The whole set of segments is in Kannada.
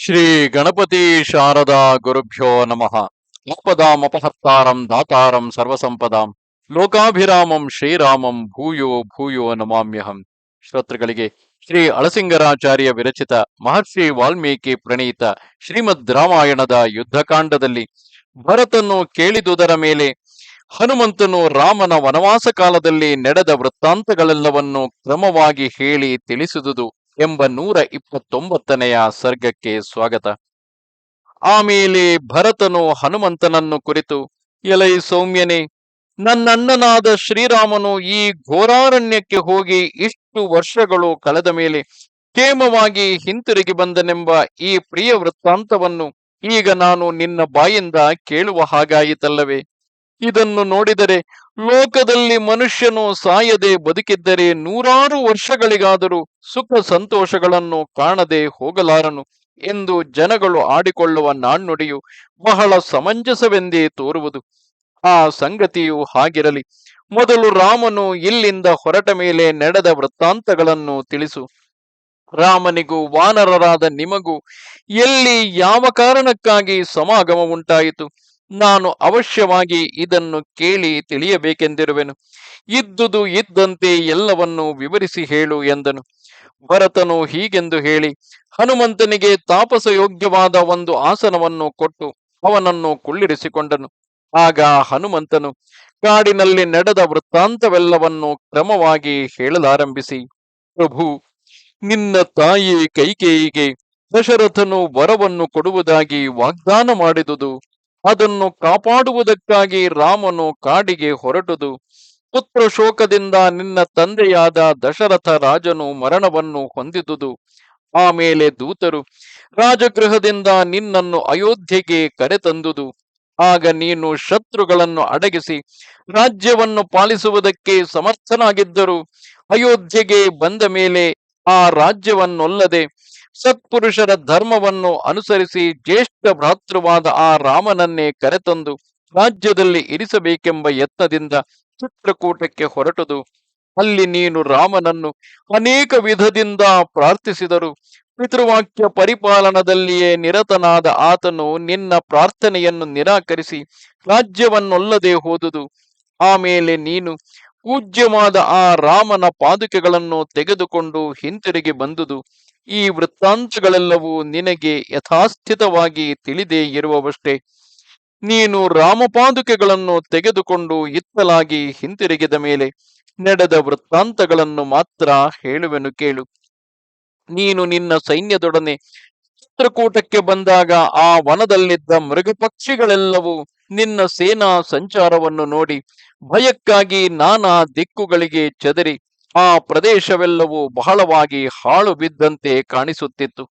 ಶ್ರೀ ಗಣಪತಿ ಶಾರದಾ ಗುರುಭ್ಯೋ ನಮಃ. ಆಪದಾಮಪಹರ್ತಾರಂ ದಾತಾರಂ ಸರ್ವಸಂಪದಾಂ. ಲೋಕಾಭಿರಾಮಂ ಶ್ರೀರಾಮಂ ಭೂಯೋ ಭೂಯೋ ನಮಾಮ್ಯಹಂ. ಶ್ರೋತೃಗಳಿಗೆ ಶ್ರೀ ಅಳಸಿಂಗರಾಚಾರ್ಯ ವಿರಚಿತ ಮಹರ್ಷಿ ವಾಲ್ಮೀಕಿ ಪ್ರಣೀತ ಶ್ರೀಮದ್ ರಾಮಾಯಣದ ಯುದ್ಧಕಾಂಡದಲ್ಲಿ ಭರತನ್ನು ಕೇಳಿದುದರ ಮೇಲೆ ಹನುಮಂತನು ರಾಮನ ವನವಾಸ ಕಾಲದಲ್ಲಿ ನಡೆದ ವೃತ್ತಾಂತಗಳೆಲ್ಲವನ್ನು ಕ್ರಮವಾಗಿ ಹೇಳಿ ತಿಳಿಸಿದುದು. ಎಂಬ ನೂರ ಇಪ್ಪತ್ತೊಂಬತ್ತನೆಯ ಸರ್ಗಕ್ಕೆ ಸ್ವಾಗತ. ಆಮೇಲೆ ಭರತನು ಹನುಮಂತನನ್ನು ಕುರಿತು, ಎಲೈ ಸೌಮ್ಯನೇ, ನನ್ನಣ್ಣನಾದ ಶ್ರೀರಾಮನು ಈ ಘೋರಾರಣ್ಯಕ್ಕೆ ಹೋಗಿ ಇಷ್ಟು ವರ್ಷಗಳು ಕಳೆದ ಮೇಲೆ ಕ್ಷೇಮವಾಗಿ ಹಿಂತಿರುಗಿ ಬಂದನೆಂಬ ಈ ಪ್ರಿಯ ವೃತ್ತಾಂತವನ್ನು ಈಗ ನಾನು ನಿನ್ನ ಬಾಯಿಂದ ಕೇಳುವ ಹಾಗಾಯಿತಲ್ಲವೇ? ಇದನ್ನು ನೋಡಿದರೆ ಲೋಕದಲ್ಲಿ ಮನುಷ್ಯನು ಸಾಯದೆ ಬದುಕಿದ್ದರೆ ನೂರಾರು ವರ್ಷಗಳಿಗಾದರೂ ಸುಖ ಸಂತೋಷಗಳನ್ನು ಕಾಣದೆ ಹೋಗಲಾರನು ಎಂದು ಜನಗಳು ಆಡಿಕೊಳ್ಳುವ ನಾಣ್ಣುಡಿಯು ಬಹಳ ಸಮಂಜಸವೆಂದೇ ತೋರುವುದು. ಆ ಸಂಗತಿಯು ಹಾಗಿರಲಿ. ಮೊದಲು ರಾಮನು ಇಲ್ಲಿಂದ ಹೊರಟ ಮೇಲೆ ನಡೆದ ವೃತ್ತಾಂತಗಳನ್ನು ತಿಳಿಸು. ರಾಮನಿಗೂ ವಾನರರಾದ ನಿಮಗೂ ಎಲ್ಲಿ ಯಾವ ಕಾರಣಕ್ಕಾಗಿ ಸಮಾಗಮ ಉಂಟಾಯಿತು ನಾನು ಅವಶ್ಯವಾಗಿ ಇದನ್ನು ಕೇಳಿ ತಿಳಿಯಬೇಕೆಂದಿರುವೆನು. ಇದ್ದುದು ಇದ್ದಂತೆ ಎಲ್ಲವನ್ನು ವಿವರಿಸಿ ಹೇಳು ಎಂದನು. ಭರತನು ಹೀಗೆಂದು ಹೇಳಿ, ಹನುಮಂತನಿಗೆ ತಾಪಸಯೋಗ್ಯವಾದ ಒಂದು ಆಸನವನ್ನು ಕೊಟ್ಟು ಅವನನ್ನು ಕುಳ್ಳಿರಿಸಿಕೊಂಡನು. ಆಗ ಹನುಮಂತನು, ಕಾಡಿನಲ್ಲಿ ನಡೆದ ವೃತ್ತಾಂತವೆಲ್ಲವನ್ನು ಕ್ರಮವಾಗಿ ಹೇಳಲಾರಂಭಿಸಿ, ಪ್ರಭು, ನಿನ್ನ ತಾಯಿ ಕೈಕೇಯಿಗೆ ದಶರಥನು ವರವನ್ನು ಕೊಡುವುದಾಗಿ ವಾಗ್ದಾನ ಮಾಡಿದುದು ಅದನ್ನು ಕಾಪಾಡುವುದಕ್ಕಾಗಿ ರಾಮನು ಕಾಡಿಗೆ ಹೊರಟುದು. ಪುತ್ರ ಶೋಕದಿಂದ ನಿನ್ನ ತಂದೆಯಾದ ದಶರಥ ರಾಜನು ಮರಣವನ್ನು ಹೊಂದಿದುದು. ಆಮೇಲೆ ದೂತರು, ರಾಜಗೃಹದಿಂದ ನಿನ್ನನ್ನು ಅಯೋಧ್ಯೆಗೆ ಕರೆತಂದುದು. ಆಗ ನೀನು ಶತ್ರುಗಳನ್ನು ಅಡಗಿಸಿ ರಾಜ್ಯವನ್ನು ಪಾಲಿಸುವುದಕ್ಕೆ ಸಮರ್ಥನಾಗಿದ್ದರು ಅಯೋಧ್ಯೆಗೆ ಬಂದ ಮೇಲೆ ಆ ರಾಜ್ಯವನ್ನೊಲ್ಲದೆ ಸತ್ಪುರುಷರ ಧರ್ಮವನ್ನು ಅನುಸರಿಸಿ ಜ್ಯೇಷ್ಠ ಭ್ರಾತೃವಾದ ಆ ರಾಮನನ್ನೇ ಕರೆತಂದು ರಾಜ್ಯದಲ್ಲಿ ಇರಿಸಬೇಕೆಂಬ ಯತ್ನದಿಂದ ಚಿತ್ರಕೂಟಕ್ಕೆ ಹೊರಟುದು. ಅಲ್ಲಿ ನೀನು ರಾಮನನ್ನು ಅನೇಕ ವಿಧದಿಂದ ಪ್ರಾರ್ಥಿಸಿದರು. ಪಿತೃವಾಕ್ಯ ಪರಿಪಾಲನದಲ್ಲಿಯೇ ನಿರತನಾದ ಆತನು ನಿನ್ನ ಪ್ರಾರ್ಥನೆಯನ್ನು ನಿರಾಕರಿಸಿ ರಾಜ್ಯವನ್ನೊಲ್ಲದೆ ಹೋದುದು. ಆಮೇಲೆ ನೀನು ಪೂಜ್ಯವಾದ ಆ ರಾಮನ ಪಾದುಕೆಗಳನ್ನು ತೆಗೆದುಕೊಂಡು ಹಿಂತಿರುಗಿ ಬಂದುದು. ಈ ವೃತ್ತಾಂತಗಳೆಲ್ಲವೂ ನಿನಗೆ ಯಥಾಸ್ಥಿತವಾಗಿ ತಿಳಿದೇ ಇರುವವಷ್ಟೇ. ನೀನು ರಾಮಪಾದುಕೆಗಳನ್ನು ತೆಗೆದುಕೊಂಡು ಇತ್ತಲಾಗಿ ಹಿಂತಿರುಗಿದ ಮೇಲೆ ನಡೆದ ವೃತ್ತಾಂತಗಳನ್ನು ಮಾತ್ರ ಹೇಳುವೆನು ಕೇಳು. ನೀನು ನಿನ್ನ ಸೈನ್ಯದೊಡನೆ ಚಿತ್ರಕೂಟಕ್ಕೆ ಬಂದಾಗ ಆ ವನದಲ್ಲಿದ್ದ ಮೃಗ ಪಕ್ಷಿಗಳೆಲ್ಲವೂ ನಿನ್ನ ಸೇನಾ ಸಂಚಾರವನ್ನು ನೋಡಿ ಭಯಕ್ಕಾಗಿ ನಾನಾ ದಿಕ್ಕುಗಳಿಗೆ ಚದರಿ ಆ ಪ್ರದೇಶವೆಲ್ಲವೂ ಬಹಳವಾಗಿ ಹಾಳು ಬಿದ್ದಂತೆ ಕಾಣಿಸುತ್ತಿತ್ತು.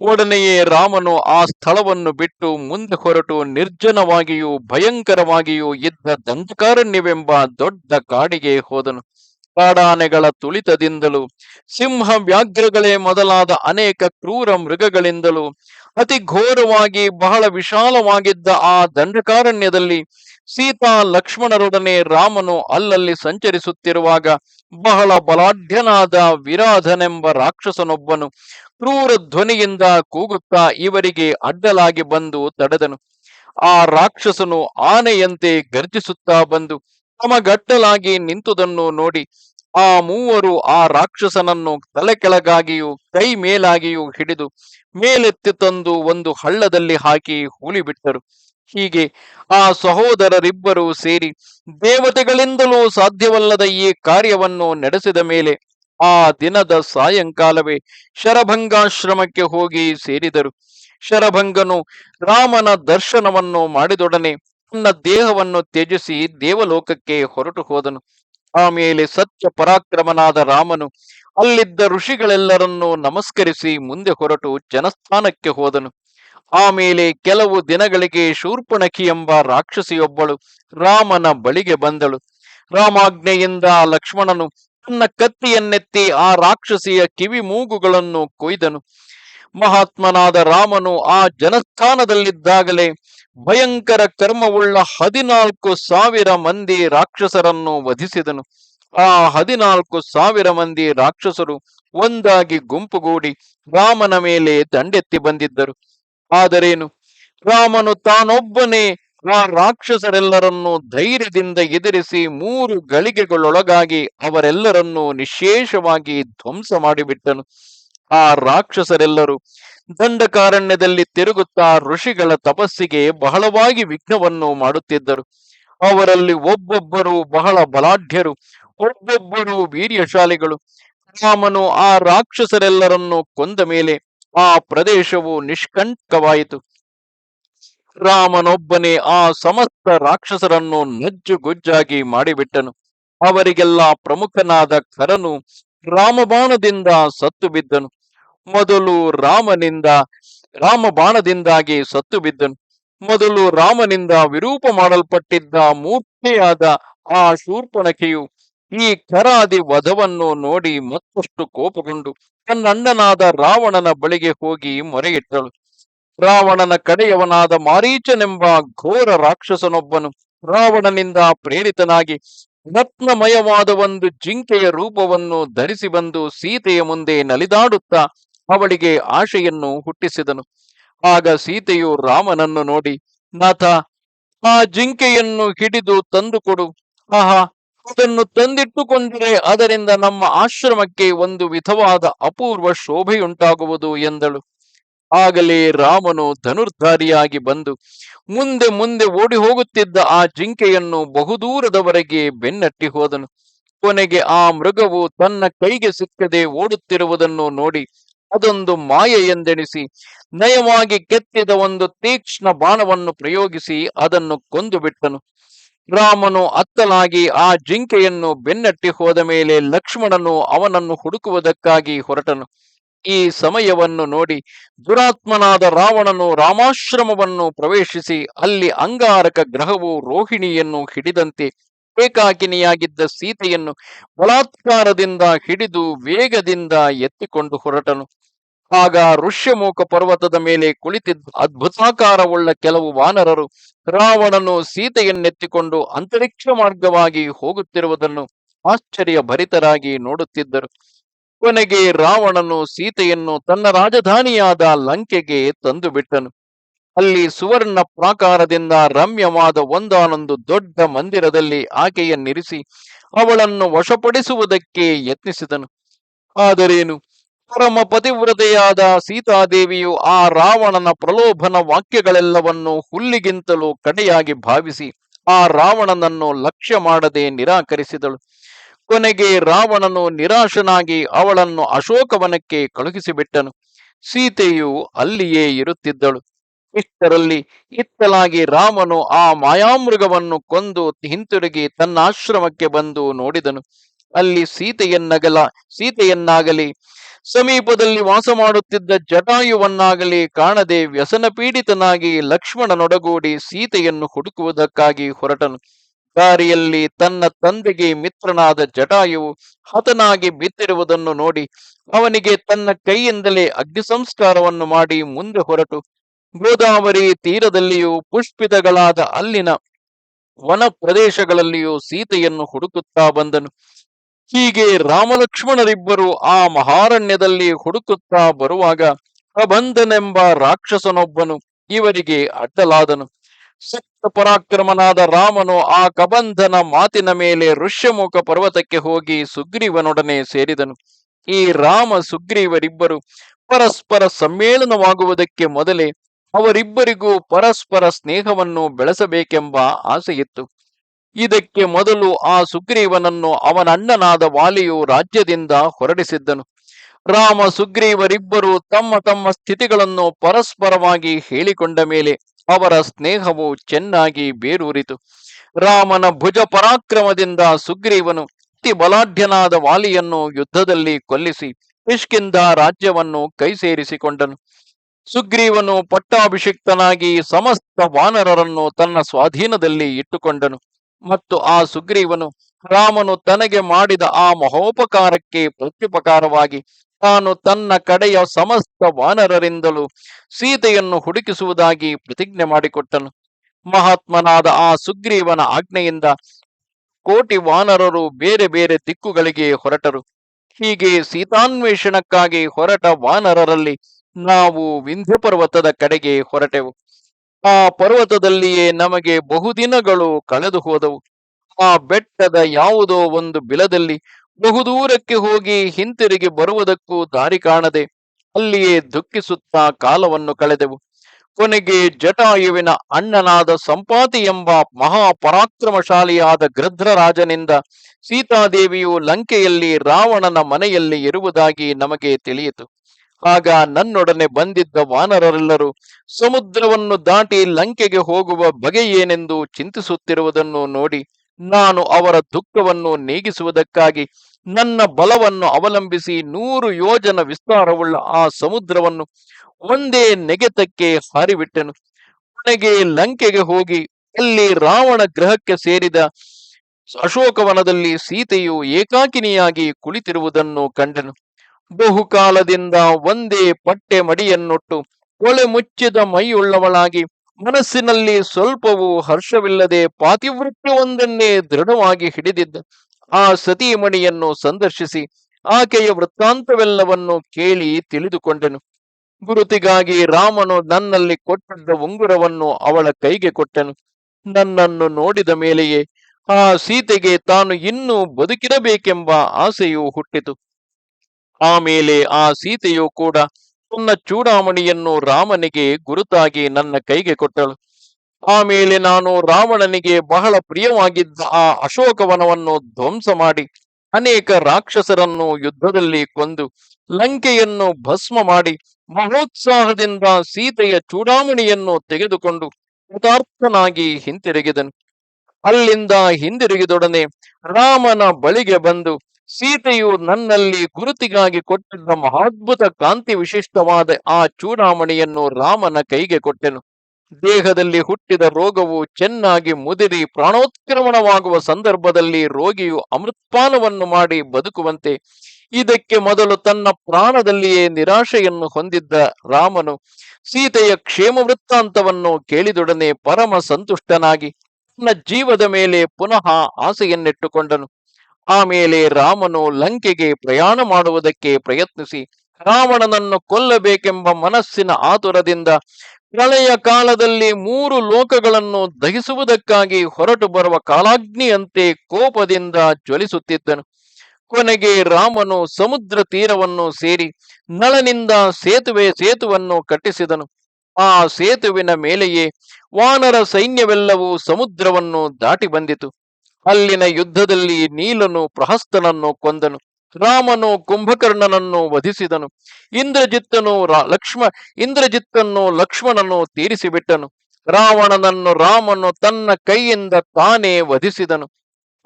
ಒಡನೆಯೇ ರಾಮನು ಆ ಸ್ಥಳವನ್ನು ಬಿಟ್ಟು ಮುಂದೆ ಹೊರಟು ನಿರ್ಜನವಾಗಿಯೂ ಭಯಂಕರವಾಗಿಯೂ ಇದ್ದ ದಂಡಕಾರಣ್ಯವೆಂಬ ದೊಡ್ಡ ಕಾಡಿಗೆ ಹೋದನು. ಕಾಡಾನೆಗಳ ತುಳಿತದಿಂದಲೂ, ಸಿಂಹ ವ್ಯಾಘ್ರಗಳೇ ಮೊದಲಾದ ಅನೇಕ ಕ್ರೂರ ಮೃಗಗಳಿಂದಲೂ ಅತಿ ಘೋರವಾಗಿ, ಬಹಳ ವಿಶಾಲವಾಗಿದ್ದ ಆ ದಂಡಕಾರಣ್ಯದಲ್ಲಿ ಸೀತಾ ಲಕ್ಷ್ಮಣರೊಡನೆ ರಾಮನು ಅಲ್ಲಲ್ಲಿ ಸಂಚರಿಸುತ್ತಿರುವಾಗ ಬಹಳ ಬಲಾಢ್ಯನಾದ ವಿರಾಧನೆಂಬ ರಾಕ್ಷಸನೊಬ್ಬನು ಕ್ರೂರ ಧ್ವನಿಯಿಂದ ಕೂಗುತ್ತಾ ಇವರಿಗೆ ಅಡ್ಡಲಾಗಿ ಬಂದು ತಡೆದನು. ಆ ರಾಕ್ಷಸನು ಆನೆಯಂತೆ ಗರ್ಜಿಸುತ್ತಾ ಬಂದು ತಮಗಟ್ಟಲಾಗಿ ನಿಂತುದನ್ನು ನೋಡಿ ಆ ಮೂವರು ಆ ರಾಕ್ಷಸನನ್ನು ತಲೆ ಕೆಳಗಾಗಿಯೂ ಕೈ ಮೇಲಾಗಿಯೂ ಹಿಡಿದು ಮೇಲೆತ್ತಿ ತಂದು ಒಂದು ಹಳ್ಳದಲ್ಲಿ ಹಾಕಿ ಹೂಳಿಬಿಟ್ಟರು ಹೀಗೆ ಆ ಸಹೋದರರಿಬ್ಬರು ಸೇರಿ ದೇವತೆಗಳಿಂದಲೂ ಸಾಧ್ಯವಲ್ಲದ ಈ ಕಾರ್ಯವನ್ನು ನಡೆಸಿದ ಮೇಲೆ ಆ ದಿನದ ಸಾಯಂಕಾಲವೇ ಶರಭಂಗಾಶ್ರಮಕ್ಕೆ ಹೋಗಿ ಸೇರಿದರು. ಶರಭಂಗನು ರಾಮನ ದರ್ಶನವನ್ನು ಮಾಡಿದೊಡನೆ ತನ್ನ ದೇಹವನ್ನು ತ್ಯಜಿಸಿ ದೇವಲೋಕಕ್ಕೆ ಹೊರಟು ಹೋದನು. ಆಮೇಲೆ ಸತ್ಯ ಪರಾಕ್ರಮನಾದ ರಾಮನು ಅಲ್ಲಿದ್ದ ಋಷಿಗಳೆಲ್ಲರನ್ನೂ ನಮಸ್ಕರಿಸಿ ಮುಂದೆ ಹೊರಟು ಜನಸ್ಥಾನಕ್ಕೆ ಹೋದನು. ಆಮೇಲೆ ಕೆಲವು ದಿನಗಳಿಗೆ ಶೂರ್ಪಣಖಿ ಎಂಬ ರಾಕ್ಷಸಿಯೊಬ್ಬಳು ರಾಮನ ಬಳಿಗೆ ಬಂದಳು. ರಾಮಾಜ್ಞೆಯಿಂದ ಲಕ್ಷ್ಮಣನು ತನ್ನ ಕತ್ತಿಯನ್ನೆತ್ತಿ ಆ ರಾಕ್ಷಸಿಯ ಕಿವಿ ಮೂಗುಗಳನ್ನು ಕೊಯ್ದನು. ಮಹಾತ್ಮನಾದ ರಾಮನು ಆ ಜನಸ್ಥಾನದಲ್ಲಿದ್ದಾಗಲೇ ಭಯಂಕರ ಕರ್ಮವುಳ್ಳ ಹದಿನಾಲ್ಕು ಸಾವಿರ ಮಂದಿ ರಾಕ್ಷಸರನ್ನು ವಧಿಸಿದನು. ಆ ಹದಿನಾಲ್ಕು ಸಾವಿರ ಮಂದಿ ರಾಕ್ಷಸರು ಒಂದಾಗಿ ಗುಂಪುಗೂಡಿ ರಾಮನ ಮೇಲೆ ದಂಡೆತ್ತಿ ಬಂದಿದ್ದರು. ಆದರೇನು? ರಾಮನು ತಾನೊಬ್ಬನೇ ಆ ರಾಕ್ಷಸರೆಲ್ಲರನ್ನು ಧೈರ್ಯದಿಂದ ಎದುರಿಸಿ ಮೂರು ಗಳಿಗೆಗಳೊಳಗಾಗಿ ಅವರೆಲ್ಲರನ್ನು ನಿಶೇಷವಾಗಿ ಧ್ವಂಸ ಮಾಡಿಬಿಟ್ಟನು. ಆ ರಾಕ್ಷಸರೆಲ್ಲರೂ ದಂಡಕಾರಣ್ಯದಲ್ಲಿ ತಿರುಗುತ್ತಾ ಋಷಿಗಳ ತಪಸ್ಸಿಗೆ ಬಹಳವಾಗಿ ವಿಘ್ನವನ್ನು ಮಾಡುತ್ತಿದ್ದರು. ಅವರಲ್ಲಿ ಒಬ್ಬೊಬ್ಬರು ಬಹಳ ಬಲಾಢ್ಯರು, ಒಬ್ಬೊಬ್ಬರು ವೀರ್ಯಶಾಲಿಗಳು. ರಾಮನು ಆ ರಾಕ್ಷಸರೆಲ್ಲರನ್ನು ಕೊಂದ ಮೇಲೆ ಆ ಪ್ರದೇಶವು ನಿಷ್ಕಂಟಕವಾಯಿತು. ರಾಮನೊಬ್ಬನೇ ಆ ಸಮಸ್ತ ರಾಕ್ಷಸರನ್ನು ನಜ್ಜುಗುಜ್ಜಾಗಿ ಮಾಡಿಬಿಟ್ಟನು. ಅವರಿಗೆಲ್ಲ ಪ್ರಮುಖನಾದ ಕರನು ರಾಮಬಾಣದಿಂದ ಸತ್ತು ಬಿದ್ದನು. ಮೊದಲು ರಾಮನಿಂದ ರಾಮ ಬಾಣದಿಂದಾಗಿ ಸತ್ತು ಬಿದ್ದನು. ಮೊದಲು ರಾಮನಿಂದ ವಿರೂಪ ಮಾಡಲ್ಪಟ್ಟಿದ್ದ ಮೂರ್ತಿಯಾದ ಆ ಶೂರ್ಪಣಕೆಯು ಈ ಕರಾದಿ ವಧವನ್ನು ನೋಡಿ ಮತ್ತಷ್ಟು ಕೋಪಗೊಂಡು ತನ್ನಣ್ಣನಾದ ರಾವಣನ ಬಳಿಗೆ ಹೋಗಿ ಮೊರೆಯಿಟ್ಟಳು. ರಾವಣನ ಕಡೆಯವನಾದ ಮಾರೀಚನೆಂಬ ಘೋರ ರಾಕ್ಷಸನೊಬ್ಬನು ರಾವಣನಿಂದ ಪ್ರೇರಿತನಾಗಿ ರತ್ನಮಯವಾದ ಒಂದು ಜಿಂಕೆಯ ರೂಪವನ್ನು ಧರಿಸಿ ಬಂದು ಸೀತೆಯ ಮುಂದೆ ನಲಿದಾಡುತ್ತಾ ಅವಳಿಗೆ ಆಶೆಯನ್ನು ಹುಟ್ಟಿಸಿದನು. ಆಗ ಸೀತೆಯು ರಾಮನನ್ನು ನೋಡಿ, ನಾಥ, ಆ ಜಿಂಕೆಯನ್ನು ಹಿಡಿದು ತಂದುಕೊಡು ಆಹಾ, ಅದನ್ನು ತಂದಿಟ್ಟುಕೊಂಡರೆ ಅದರಿಂದ ನಮ್ಮ ಆಶ್ರಮಕ್ಕೆ ಒಂದು ವಿಧವಾದ ಅಪೂರ್ವ ಶೋಭೆಯುಂಟಾಗುವುದು ಎಂದಳು. ಆಗಲೇ ರಾಮನು ಧನುರ್ಧಾರಿಯಾಗಿ ಬಂದು, ಮುಂದೆ ಮುಂದೆ ಓಡಿ ಹೋಗುತ್ತಿದ್ದ ಆ ಜಿಂಕೆಯನ್ನು ಬಹುದೂರದವರೆಗೆ ಬೆನ್ನಟ್ಟಿ ಹೋದನು. ಕೊನೆಗೆ ಆ ಮೃಗವು ತನ್ನ ಕೈಗೆ ಸಿಕ್ಕದೆ ಓಡುತ್ತಿರುವುದನ್ನು ನೋಡಿ ಅದೊಂದು ಮಾಯೆ ಎಂದೆಣಿಸಿ, ನಯವಾಗಿ ಕೆತ್ತಿದ ಒಂದು ತೀಕ್ಷ್ಣ ಬಾಣವನ್ನು ಪ್ರಯೋಗಿಸಿ ಅದನ್ನು ಕೊಂದು ಬಿಟ್ಟನು. ರಾಮನು ಅತ್ತಲಾಗಿ ಆ ಜಿಂಕೆಯನ್ನು ಬೆನ್ನಟ್ಟಿ ಹೋದ ಮೇಲೆ ಲಕ್ಷ್ಮಣನು ಅವನನ್ನು ಹುಡುಕುವುದಕ್ಕಾಗಿ ಹೊರಟನು. ಈ ಸಮಯವನ್ನು ನೋಡಿ ದುರಾತ್ಮನಾದ ರಾವಣನು ರಾಮಾಶ್ರಮವನ್ನು ಪ್ರವೇಶಿಸಿ ಅಲ್ಲಿ ಅಂಗಾರಕ ಗ್ರಹವು ರೋಹಿಣಿಯನ್ನು ಹಿಡಿದಂತೆ ಏಕಾಕಿನಿಯಾಗಿದ್ದ ಸೀತೆಯನ್ನು ಬಲಾತ್ಕಾರದಿಂದ ಹಿಡಿದು ವೇಗದಿಂದ ಎತ್ತಿಕೊಂಡು ಹೊರಟನು. ಆಗ ಋಷ್ಯಮುಖ ಪರ್ವತದ ಮೇಲೆ ಕುಳಿತಿದ್ದ ಅದ್ಭುತಾಕಾರವುಳ್ಳ ಕೆಲವು ವಾನರರು ರಾವಣನು ಸೀತೆಯನ್ನೆತ್ತಿಕೊಂಡು ಅಂತರಿಕ್ಷ ಮಾರ್ಗವಾಗಿ ಹೋಗುತ್ತಿರುವುದನ್ನು ಆಶ್ಚರ್ಯ ಭರಿತರಾಗಿ ನೋಡುತ್ತಿದ್ದರು. ಕೊನೆಗೆ ರಾವಣನು ಸೀತೆಯನ್ನು ತನ್ನ ರಾಜಧಾನಿಯಾದ ಲಂಕೆಗೆ ತಂದು ಬಿಟ್ಟನು ಅಲ್ಲಿ ಸುವರ್ಣ ಪ್ರಾಕಾರದಿಂದ ರಮ್ಯವಾದ ಒಂದಾನೊಂದು ದೊಡ್ಡ ಮಂದಿರದಲ್ಲಿ ಆಕೆಯನ್ನಿರಿಸಿ ಅವಳನ್ನು ವಶಪಡಿಸುವುದಕ್ಕೆ ಯತ್ನಿಸಿದನು. ಆದರೇನು? ಪರಮ ಪತಿವ್ರತೆಯಾದ ಸೀತಾದೇವಿಯು ಆ ರಾವಣನ ಪ್ರಲೋಭನ ವಾಕ್ಯಗಳೆಲ್ಲವನ್ನು ಹುಲ್ಲಿಗಿಂತಲೂ ಕಡೆಯಾಗಿ ಭಾವಿಸಿ ಆ ರಾವಣನನ್ನು ಲಕ್ಷ್ಯ ಮಾಡದೆ ನಿರಾಕರಿಸಿದಳು. ಕೊನೆಗೆ ರಾವಣನು ನಿರಾಶನಾಗಿ ಅವಳನ್ನು ಅಶೋಕವನಕ್ಕೆ ಕಳುಹಿಸಿಬಿಟ್ಟನು. ಸೀತೆಯು ಅಲ್ಲಿಯೇ ಇರುತ್ತಿದ್ದಳು. ಇಷ್ಟರಲ್ಲಿ ಇತ್ತಲಾಗಿ ರಾಮನು ಆ ಮಾಯಾಮೃಗವನ್ನು ಕೊಂದು ಹಿಂತಿರುಗಿ ತನ್ನ ಆಶ್ರಮಕ್ಕೆ ಬಂದು ನೋಡಿದನು. ಅಲ್ಲಿ ಸೀತೆಯನ್ನಗಲ, ಸೀತೆಯನ್ನಾಗಲಿ, ಸಮೀಪದಲ್ಲಿ ವಾಸ ಮಾಡುತ್ತಿದ್ದ ಜಟಾಯುವನ್ನಾಗಲಿ ಕಾಣದೆ ವ್ಯಸನ ಪೀಡಿತನಾಗಿ ಲಕ್ಷ್ಮಣನೊಡಗೂಡಿ ಸೀತೆಯನ್ನು ಹುಡುಕುವುದಕ್ಕಾಗಿ ಹೊರಟನು. ದಾರಿಯಲ್ಲಿ ತನ್ನ ತಂದೆಗೆ ಮಿತ್ರನಾದ ಜಟಾಯುವು ಹತನಾಗಿ ಬಿದ್ದಿರುವುದನ್ನು ನೋಡಿ ಅವನಿಗೆ ತನ್ನ ಕೈಯಿಂದಲೇ ಅಗ್ನಿ ಸಂಸ್ಕಾರವನ್ನು ಮಾಡಿ ಮುಂದೆ ಹೊರಟು. ಗೋದಾವರಿ ತೀರದಲ್ಲಿಯೂ ಪುಷ್ಪಿತಗಳಾದ ಅಲ್ಲಿನ ವನ ಪ್ರದೇಶಗಳಲ್ಲಿಯೂ ಸೀತೆಯನ್ನು ಹುಡುಕುತ್ತಾ ಬಂದನು. ಹೀಗೆ ರಾಮಲಕ್ಷ್ಮಣರಿಬ್ಬರು ಆ ಮಹಾರಣ್ಯದಲ್ಲಿ ಹುಡುಕುತ್ತಾ ಬರುವಾಗ ಪ್ರಬಂಧನೆಂಬ ರಾಕ್ಷಸನೊಬ್ಬನು ಇವರಿಗೆ ಅಡ್ಡಲಾದನು. ಸಕ್ತ ಪರಾಕ್ರಮನಾದ ರಾಮನು ಆ ಕಬಂಧನ ಮಾತಿನ ಮೇಲೆ ಋಷ್ಯಮುಖ ಪರ್ವತಕ್ಕೆ ಹೋಗಿ ಸುಗ್ರೀವನೊಡನೆ ಸೇರಿದನು. ಈ ರಾಮ ಸುಗ್ರೀವರಿಬ್ಬರು ಪರಸ್ಪರ ಸಮ್ಮೇಳನವಾಗುವುದಕ್ಕೆ ಮೊದಲೇ ಅವರಿಬ್ಬರಿಗೂ ಪರಸ್ಪರ ಸ್ನೇಹವನ್ನು ಬೆಳೆಸಬೇಕೆಂಬ ಆಸೆಯಿತ್ತು. ಇದಕ್ಕೆ ಮೊದಲು ಆ ಸುಗ್ರೀವನನ್ನು ಅವನ ಅಣ್ಣನಾದ ವಾಲಿಯು ರಾಜ್ಯದಿಂದ ಹೊರಡಿಸಿದ್ದನು. ರಾಮ ಸುಗ್ರೀವರಿಬ್ಬರು ತಮ್ಮ ತಮ್ಮ ಸ್ಥಿತಿಗಳನ್ನು ಪರಸ್ಪರವಾಗಿ ಹೇಳಿಕೊಂಡ ಮೇಲೆ ಅವರ ಸ್ನೇಹವು ಚೆನ್ನಾಗಿ ಬೇರೂರಿತು. ರಾಮನ ಭುಜ ಪರಾಕ್ರಮದಿಂದ ಸುಗ್ರೀವನು ಅತಿ ಬಲಾಢ್ಯನಾದ ವಾಲಿಯನ್ನು ಯುದ್ಧದಲ್ಲಿ ಕೊಲ್ಲಿಸಿ, ಇಷ್ಕಿಂದ ರಾಜ್ಯವನ್ನು ಕೈ ಸೇರಿಸಿಕೊಂಡನು ಸುಗ್ರೀವನು ಪಟ್ಟಾಭಿಷಿಕ್ತನಾಗಿ ಸಮಸ್ತ ವಾನರರನ್ನು ತನ್ನ ಸ್ವಾಧೀನದಲ್ಲಿ ಇಟ್ಟುಕೊಂಡನು. ಮತ್ತು ಆ ಸುಗ್ರೀವನು ರಾಮನು ತನಗೆ ಮಾಡಿದ ಆ ಮಹೋಪಕಾರಕ್ಕೆ ಪ್ರತ್ಯುಪಕಾರವಾಗಿ ತಾನು ತನ್ನ ಕಡೆಯ ಸಮಸ್ತ ವಾನರರಿಂದಲೂ ಸೀತೆಯನ್ನು ಹುಡುಕಿಸುವುದಾಗಿ ಪ್ರತಿಜ್ಞೆ ಮಾಡಿಕೊಟ್ಟನು. ಮಹಾತ್ಮನಾದ ಆ ಸುಗ್ರೀವನ ಆಜ್ಞೆಯಿಂದ ಕೋಟಿ ವಾನರರು ಬೇರೆ ಬೇರೆ ದಿಕ್ಕುಗಳಿಗೆ ಹೊರಟರು. ಹೀಗೆ ಸೀತಾನ್ವೇಷಣಕ್ಕಾಗಿ ಹೊರಟ ವಾನರರಲ್ಲಿ ನಾವು ವಿಂಧ್ಯ ಪರ್ವತದ ಕಡೆಗೆ ಹೊರಟೆವು. ಆ ಪರ್ವತದಲ್ಲಿಯೇ ನಮಗೆ ಬಹುದಿನಗಳು ಕಳೆದು ಹೋದವು. ಆ ಬೆಟ್ಟದ ಯಾವುದೋ ಒಂದು ಬಿಲದಲ್ಲಿ ಬಹುದೂರಕ್ಕೆ ಹೋಗಿ ಹಿಂತಿರುಗಿ ಬರುವುದಕ್ಕೂ ದಾರಿ ಕಾಣದೆ ಅಲ್ಲಿಯೇ ದುಃಖಿಸುತ್ತಾ ಕಾಲವನ್ನು ಕಳೆದೆವು. ಕೊನೆಗೆ ಜಟಾಯುವಿನ ಅಣ್ಣನಾದ ಸಂಪಾತಿ ಎಂಬ ಮಹಾಪರಾಕ್ರಮಶಾಲಿಯಾದ ಗೃಧ್ರರಾಜನಿಂದ ಸೀತಾದೇವಿಯು ಲಂಕೆಯಲ್ಲಿ ರಾವಣನ ಮನೆಯಲ್ಲಿ ಇರುವುದಾಗಿ ನಮಗೆ ತಿಳಿಯಿತು. ಆಗ ನನ್ನೊಡನೆ ಬಂದಿದ್ದ ವಾನರರೆಲ್ಲರೂ ಸಮುದ್ರವನ್ನು ದಾಟಿ ಲಂಕೆಗೆ ಹೋಗುವ ಬಗೆ ಏನೆಂದು ಚಿಂತಿಸುತ್ತಿರುವುದನ್ನು ನೋಡಿ ನಾನು ಅವರ ದುಃಖವನ್ನು ನೀಗಿಸುವುದಕ್ಕಾಗಿ ನನ್ನ ಬಲವನ್ನು ಅವಲಂಬಿಸಿ ನೂರು ಯೋಜನ ವಿಸ್ತಾರವುಳ್ಳ ಆ ಸಮುದ್ರವನ್ನು ಒಂದೇ ನೆಗೆತಕ್ಕೆ ಹಾರಿಬಿಟ್ಟೆನು. ಕೊನೆಗೆ ಲಂಕೆಗೆ ಹೋಗಿ ಅಲ್ಲಿ ರಾವಣ ಗ್ರಹಕ್ಕೆ ಸೇರಿದ ಅಶೋಕವನದಲ್ಲಿ ಸೀತೆಯು ಏಕಾಕಿನಿಯಾಗಿ ಕುಳಿತಿರುವುದನ್ನು ಕಂಡನು. ಬಹುಕಾಲದಿಂದ ಒಂದೇ ಪಟ್ಟೆ ಮಡಿಯನ್ನೊಟ್ಟು ಒಳೆ ಮುಚ್ಚಿದ ಮೈಯುಳ್ಳವಳಾಗಿ ಮನಸ್ಸಿನಲ್ಲಿ ಸ್ವಲ್ಪವೂ ಹರ್ಷವಿಲ್ಲದೆ ಪಾತಿವೃತ್ತವೊಂದನ್ನೇ ದೃಢವಾಗಿ ಹಿಡಿದಿದ್ದ ಆ ಸತೀಮಣಿಯನ್ನು ಸಂದರ್ಶಿಸಿ ಆಕೆಯ ವೃತ್ತಾಂತವೆಲ್ಲವನ್ನು ಕೇಳಿ ತಿಳಿದುಕೊಂಡನು. ಗುರುತಿಗಾಗಿ ರಾಮನು ನನ್ನಲ್ಲಿ ಕೊಟ್ಟಿದ್ದ ಉಂಗುರವನ್ನು ಅವಳ ಕೈಗೆ ಕೊಟ್ಟನು. ನನ್ನನ್ನು ನೋಡಿದ ಮೇಲೆಯೇ ಆ ಸೀತೆಗೆ ತಾನು ಇನ್ನೂ ಬದುಕಿರಬೇಕೆಂಬ ಆಸೆಯು ಹುಟ್ಟಿತು. ಆಮೇಲೆ ಆ ಸೀತೆಯು ಕೂಡ ತನ್ನ ಚೂಡಾಮಣಿಯನ್ನು ರಾಮನಿಗೆ ಗುರುತಾಗಿ ನನ್ನ ಕೈಗೆ ಕೊಟ್ಟಳು. ಆಮೇಲೆ ನಾನು ರಾವಣನಿಗೆ ಬಹಳ ಪ್ರಿಯವಾಗಿದ್ದ ಆ ಅಶೋಕವನವನ್ನು ಧ್ವಂಸ ಮಾಡಿ ಅನೇಕ ರಾಕ್ಷಸರನ್ನು ಯುದ್ಧದಲ್ಲಿ ಕೊಂದು ಲಂಕೆಯನ್ನು ಭಸ್ಮ ಮಾಡಿ ಮಹೋತ್ಸಾಹದಿಂದ ಸೀತೆಯ ಚೂಡಾಮಣಿಯನ್ನು ತೆಗೆದುಕೊಂಡು ಕೃತಾರ್ಥನಾಗಿ ಹಿಂತಿರುಗಿದನು. ಅಲ್ಲಿಂದ ಹಿಂದಿರುಗಿದೊಡನೆ ರಾಮನ ಬಳಿಗೆ ಬಂದು ಸೀತೆಯು ನನ್ನಲ್ಲಿ ಗುರುತಿಗಾಗಿ ಕೊಟ್ಟಿದ್ದ ಮಹಾದ್ಭುತ ಕಾಂತಿ ವಿಶಿಷ್ಟವಾದ ಆ ಚೂಡಾಮಣಿಯನ್ನು ರಾಮನ ಕೈಗೆ ಕೊಟ್ಟೆನು. ದೇಹದಲ್ಲಿ ಹುಟ್ಟಿದ ರೋಗವು ಚೆನ್ನಾಗಿ ಮುದಿರಿ ಪ್ರಾಣೋತ್ಕ್ರಮಣವಾಗುವ ಸಂದರ್ಭದಲ್ಲಿ ರೋಗಿಯು ಅಮೃತ್ಪಾನವನ್ನು ಮಾಡಿ ಬದುಕುವಂತೆ ಇದಕ್ಕೆ ಮೊದಲು ತನ್ನ ಪ್ರಾಣದಲ್ಲಿಯೇ ನಿರಾಶೆಯನ್ನು ಹೊಂದಿದ್ದ ರಾಮನು ಸೀತೆಯ ಕ್ಷೇಮ ವೃತ್ತಾಂತವನ್ನು ಕೇಳಿದೊಡನೆ ಪರಮ ಸಂತುಷ್ಟನಾಗಿ ತನ್ನ ಜೀವದ ಮೇಲೆ ಪುನಃ ಆಸೆಯನ್ನಿಟ್ಟುಕೊಂಡನು. ಆಮೇಲೆ ರಾಮನು ಲಂಕೆಗೆ ಪ್ರಯಾಣ ಮಾಡುವುದಕ್ಕೆ ಪ್ರಯತ್ನಿಸಿ, ರಾವಣನನ್ನು ಕೊಲ್ಲಬೇಕೆಂಬ ಮನಸ್ಸಿನ ಆತುರದಿಂದ ಪ್ರಳಯ ಕಾಲದಲ್ಲಿ ಮೂರು ಲೋಕಗಳನ್ನು ದಹಿಸುವುದಕ್ಕಾಗಿ ಹೊರಟು ಬರುವ ಕಾಲಾಗ್ನಿಯಂತೆ ಕೋಪದಿಂದ ಜ್ವಲಿಸುತ್ತಿದ್ದನು. ಕೊನೆಗೆ ರಾಮನು ಸಮುದ್ರ ತೀರವನ್ನು ಸೇರಿ ನಳನಿಂದ ಸೇತುವೆ ಸೇತುವನ್ನು ಕಟ್ಟಿಸಿದನು. ಆ ಸೇತುವಿನ ಮೇಲೆಯೇ ವಾನರ ಸೈನ್ಯವೆಲ್ಲವೂ ಸಮುದ್ರವನ್ನು ದಾಟಿ ಬಂದಿತು. ಅಲ್ಲಿನ ಯುದ್ಧದಲ್ಲಿ ನೀಲನು ಪ್ರಹಸ್ತನನ್ನು ಕೊಂದನು. ರಾಮನು ಕುಂಭಕರ್ಣನನ್ನು ವಧಿಸಿದನು. ಇಂದ್ರಜಿತ್ತನು ಲಕ್ಷ್ಮ, ಇಂದ್ರಜಿತ್ತನ್ನು ಲಕ್ಷ್ಮಣನು ತೀರಿಸಿಬಿಟ್ಟನು. ರಾವಣನನ್ನು ರಾಮನು ತನ್ನ ಕೈಯಿಂದ ತಾನೇ ವಧಿಸಿದನು.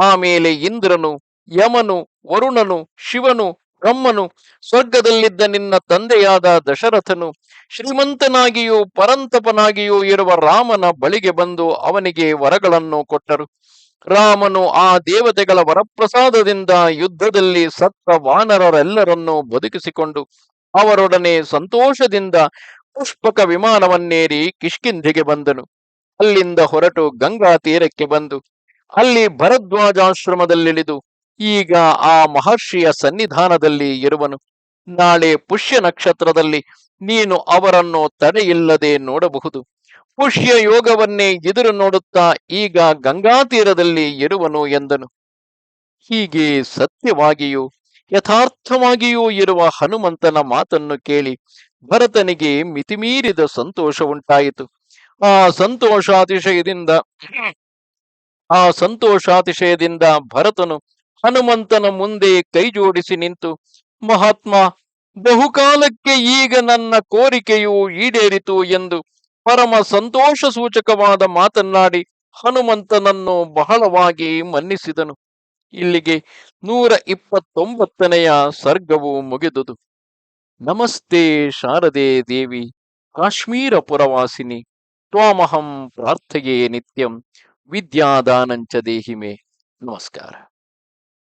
ಆಮೇಲೆ ಇಂದ್ರನು, ಯಮನು, ವರುಣನು, ಶಿವನು, ಬ್ರಹ್ಮನು, ಸ್ವರ್ಗದಲ್ಲಿದ್ದ ನಿನ್ನ ತಂದೆಯಾದ ದಶರಥನು, ಶ್ರೀಮಂತನಾಗಿಯೂ ಪರಂತಪನಾಗಿಯೂ ಇರುವ ರಾಮನ ಬಳಿಗೆ ಬಂದು ಅವನಿಗೆ ವರಗಳನ್ನು ಕೊಟ್ಟರು. ರಾಮನು ಆ ದೇವತೆಗಳ ವರಪ್ರಸಾದದಿಂದ ಯುದ್ಧದಲ್ಲಿ ಸತ್ತ ವಾನರರೆಲ್ಲರನ್ನೂ ಬದುಕಿಸಿಕೊಂಡು ಅವರೊಡನೆ ಸಂತೋಷದಿಂದ ಪುಷ್ಪಕ ವಿಮಾನವನ್ನೇರಿ ಕಿಷ್ಕಿಂಧಿಗೆ ಬಂದನು. ಅಲ್ಲಿಂದ ಹೊರಟು ಗಂಗಾ ತೀರಕ್ಕೆ ಬಂದು ಅಲ್ಲಿ ಭರದ್ವಾಜಾಶ್ರಮದಲ್ಲಿಳಿದು ಈಗ ಆ ಮಹರ್ಷಿಯ ಸನ್ನಿಧಾನದಲ್ಲಿ ಇರುವನು. ನಾಳೆ ಪುಷ್ಯ ನಕ್ಷತ್ರದಲ್ಲಿ ನೀನು ಅವರನ್ನು ತಡೆಯಿಲ್ಲದೆ ನೋಡಬಹುದು. ಪುಷ್ಯ ಯೋಗವನ್ನೇ ಎದುರು ನೋಡುತ್ತಾ ಈಗ ಗಂಗಾ ತೀರದಲ್ಲಿ ಇರುವನು ಎಂದನು. ಹೀಗೆ ಸತ್ಯವಾಗಿಯೂ ಯಥಾರ್ಥವಾಗಿಯೂ ಇರುವ ಹನುಮಂತನ ಮಾತನ್ನು ಕೇಳಿ ಭರತನಿಗೆ ಮಿತಿಮೀರಿದ ಸಂತೋಷ ಉಂಟಾಯಿತು. ಆ ಸಂತೋಷಾತಿಶಯದಿಂದ ಆ ಸಂತೋಷಾತಿಶಯದಿಂದ ಭರತನು ಹನುಮಂತನ ಮುಂದೆ ಕೈ ಜೋಡಿಸಿ ನಿಂತು, ಮಹಾತ್ಮ, ಬಹುಕಾಲಕ್ಕೆ ಈಗ ನನ್ನ ಕೋರಿಕೆಯು ಈಡೇರಿತು ಎಂದು ಪರಮ ಸಂತೋಷ ಸೂಚಕವಾದ ಮಾತನ್ನಾಡಿ ಹನುಮಂತನನ್ನು ಬಹಳವಾಗಿ ಮನ್ನಿಸಿದನು. ಇಲ್ಲಿಗೆ ನೂರ ಇಪ್ಪತ್ತೊಂಬತ್ತನೆಯ ಸರ್ಗವು ಮುಗಿದುದು. ನಮಸ್ತೆ ಶಾರದೆ ದೇವಿ ಕಾಶ್ಮೀರ ಪುರವಾಸಿನಿ ತ್ವಾಮಹಂ ಪ್ರಾರ್ಥೆಯೇ ನಿತ್ಯಂ, ವಿದ್ಯಾದಾನಂಚ ದೇಹಿಮೆ. ನಮಸ್ಕಾರ.